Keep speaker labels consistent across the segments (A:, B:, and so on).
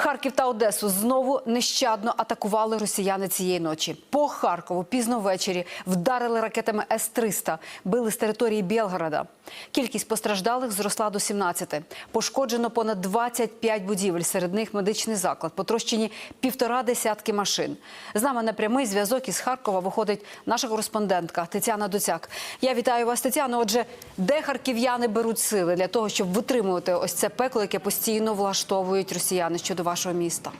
A: Харків та Одесу знову нещадно атакували росіяни цієї ночі. По Харкову пізно ввечері вдарили ракетами С-300, били з території Білгорода. Кількість постраждалих зросла до 17. Пошкоджено понад 25 будівель, серед них медичний заклад. Потрощені півтора десятки машин. З нами на прямий зв'язок із Харкова виходить наша кореспондентка Тетяна Доцяк. Я вітаю вас, Тетяно. Отже, де харків'яни беруть сили для того, щоб витримувати ось це пекло, яке постійно влаштовують росіяни щодо вашого міста?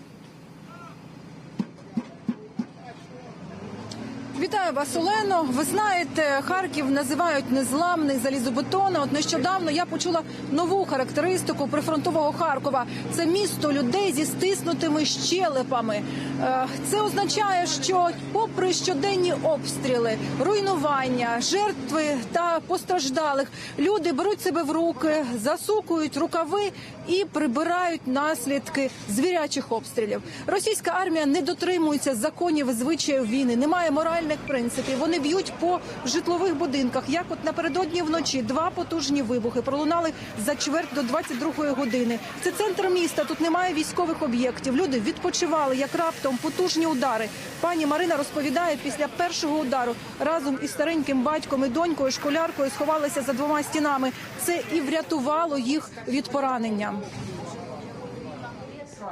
B: Вітаю вас, Олено. Ви знаєте, Харків називають незламний залізобетонний. От нещодавно я почула нову характеристику прифронтового Харкова. Це місто людей зі стиснутими щелепами. Е, Це означає, що, попри щоденні обстріли, руйнування, жертви та постраждалих, люди беруть себе в руки, засукують рукави і прибирають наслідки звірячих обстрілів. Російська армія не дотримується законів і звичаїв війни, немає моральних принципів. Вони б'ють по житлових будинках. Як от напередодні вночі два потужні вибухи пролунали за чверть до 22-ї години. Це центр міста. Тут немає військових об'єктів. Люди відпочивали як раптом потужні удари. Пані Марина розповідає, після першого удару разом із стареньким батьком і донькою, школяркою сховалися за двома стінами. Це і врятувало їх від поранення.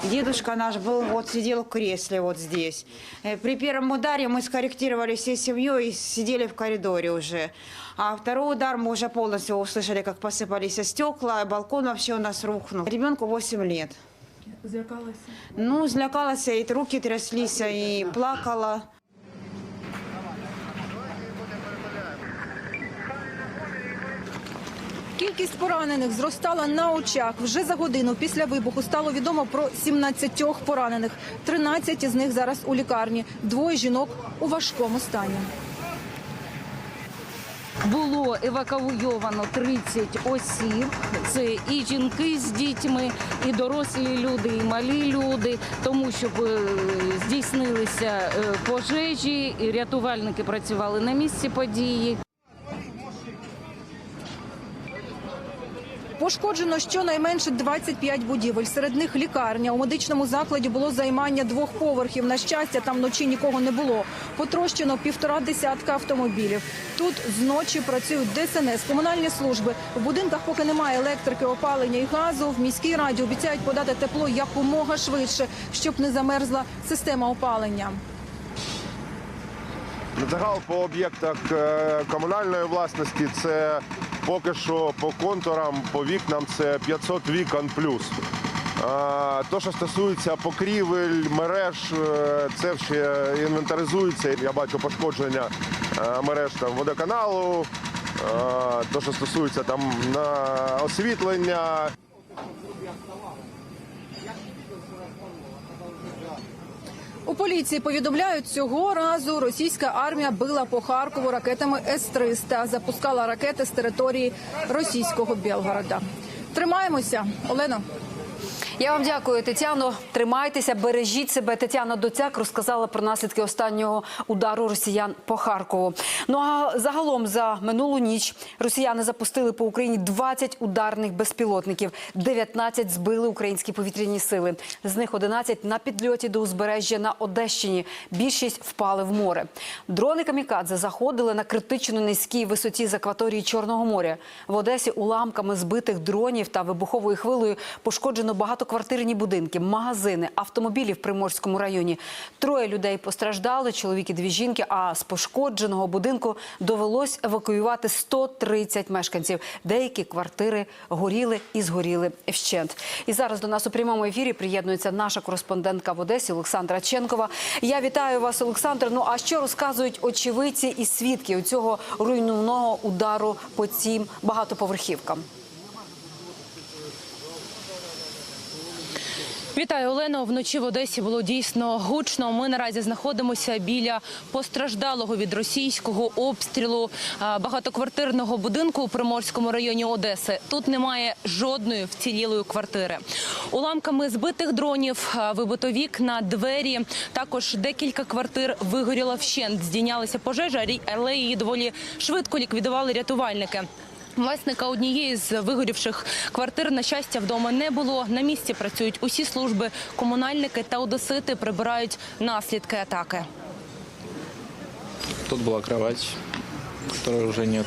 C: Дедушка наш был, вот сидел в кресле вот здесь. Э, При первом ударе мы скорректировали всей семьей и сидели в коридоре уже. А второй удар мы уже полностью услышали, как посыпались стекла, балкон вообще у нас рухнул. Ребенку 8 лет. Ну, злякалась, и руки тряслись, и плакала.
B: Кількість поранених зростала на очах. Вже за годину після вибуху стало відомо про 17 поранених. 13 із них зараз у лікарні. Двоє жінок у важкому стані.
D: Було евакуйовано 30 осіб. Це і жінки з дітьми, і дорослі люди, і малі люди, тому щоб е, здійснилися е, пожежі, і рятувальники працювали на місці події.
B: Пошкоджено щонайменше 25 будівель. Серед них лікарня. У медичному закладі було займання двох поверхів. На щастя, там вночі нікого не було. Потрощено півтора десятка автомобілів. Тут зночі працюють ДСНС, комунальні служби. В будинках поки немає електрики, опалення і газу. В міській раді обіцяють подати тепло якомога швидше, щоб не замерзла система опалення.
E: Загал по об'єктах е, комунальної власності це поки що по контурам, по вікнам це 500 вікон плюс. Те, що стосується покрівель, мереж, е, це ще інвентаризується. Я бачу пошкодження е, мереж там, водоканалу, е, то, що стосується там на освітлення.
B: У поліції повідомляють, цього разу російська армія била по Харкову ракетами С-300, запускала ракети з території російського Білгорода. Тримаємося, Олено.
A: Я вам дякую, Тетяно. Тримайтеся, бережіть себе. Тетяна Доцяк розказала про наслідки останнього удару росіян по Харкову. Ну а загалом за минулу ніч росіяни запустили по Україні 20 ударних безпілотників. 19 збили українські повітряні сили. З них 11 на підльоті до узбережжя на Одещині. Більшість впали в море. Дрони камікадзе заходили на критично низькій висоті з акваторії Чорного моря. В Одесі уламками збитих дронів та вибуховою хвилею пошкоджено багатоквартирні будинки, магазини, автомобілі в Приморському районі. Троє людей постраждали, чоловік і дві жінки. А з пошкодженого будинку довелось евакуювати 130 мешканців. Деякі квартири горіли і згоріли вщент. І зараз до нас у прямому ефірі приєднується наша кореспондентка в Одесі Олександра Ченкова. Я вітаю вас, Олександр. Ну а що розказують очевидці і свідки у цього руйнівного удару по цим багатоповерхівкам?
F: Вітаю, Олено. Вночі в Одесі було дійсно гучно. Ми наразі знаходимося біля постраждалого від російського обстрілу багатоквартирного будинку у Приморському районі Одеси. Тут немає жодної вцілілої квартири. Уламками збитих дронів вибито вікна, двері. Також декілька квартир вигоріло вщент. Здійнялася пожежа, але її доволі швидко ліквідували рятувальники. Власника однієї з вигорівших квартир на щастя вдома не було. На місці працюють усі служби, комунальники та одесити прибирають наслідки атаки.
G: Тут была кровать, которой уже нет.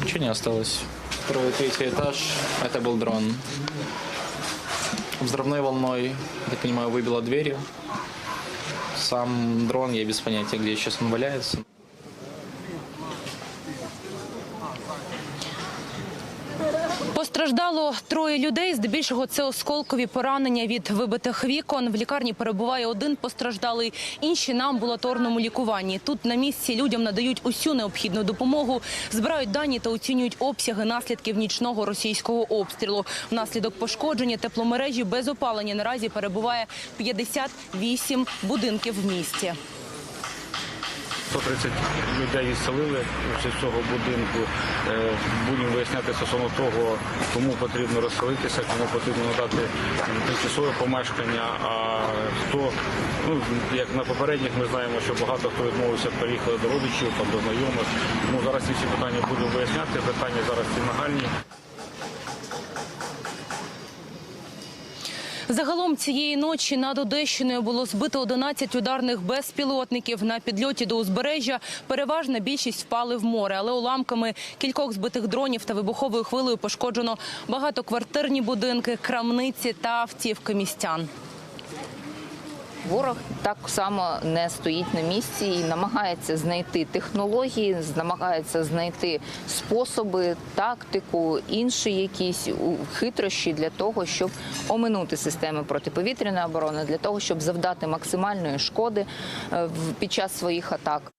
G: Ничего не осталось. Второй, третий этаж. Это был дрон. Взрывной волной, я так понимаю, выбило двери. Сам дрон, я без понятия, где сейчас он валяется.
F: Постраждало троє людей. Здебільшого це осколкові поранення від вибитих вікон. В лікарні перебуває один постраждалий, інші на амбулаторному лікуванні. Тут на місці людям надають усю необхідну допомогу, збирають дані та оцінюють обсяги наслідків нічного російського обстрілу. Внаслідок пошкодження тепломережі без опалення наразі перебуває 58 будинків в місті.
H: 130 людей відселили з цього будинку. Е, Будемо виясняти стосовно того, кому потрібно розселитися, кому потрібно надати тимчасове помешкання. А хто, ну як на попередніх, ми знаємо, що багато хто відмовився, переїхали до родичів, до знайомих. Тому зараз ці всі питання будемо виясняти. Питання зараз ці нагальні.
F: Загалом цієї ночі над Одещиною було збито 11 ударних безпілотників. На підльоті до узбережжя переважна більшість впали в море, але уламками кількох збитих дронів та вибуховою хвилею пошкоджено багатоквартирні будинки, крамниці та автівки містян.
I: Ворог так само не стоїть на місці і намагається знайти технології, намагається знайти способи, тактику, інші якісь хитрощі для того, щоб оминути системи протиповітряної оборони, для того, щоб завдати максимальної шкоди е, під час своїх атак.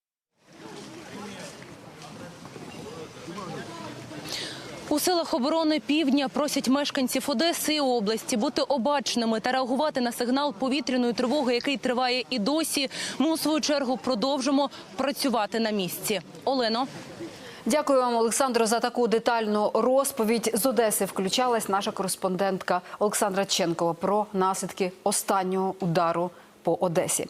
F: У силах оборони півдня просять мешканців Одеси і області бути обачними та реагувати на сигнал повітряної тривоги, який триває і досі. Ми у свою чергу продовжимо працювати на місці. Олено.
A: Дякую вам, Олександро, за таку детальну розповідь. З Одеси включалась наша кореспондентка Олександра Ченкова про наслідки останнього удару по Одесі.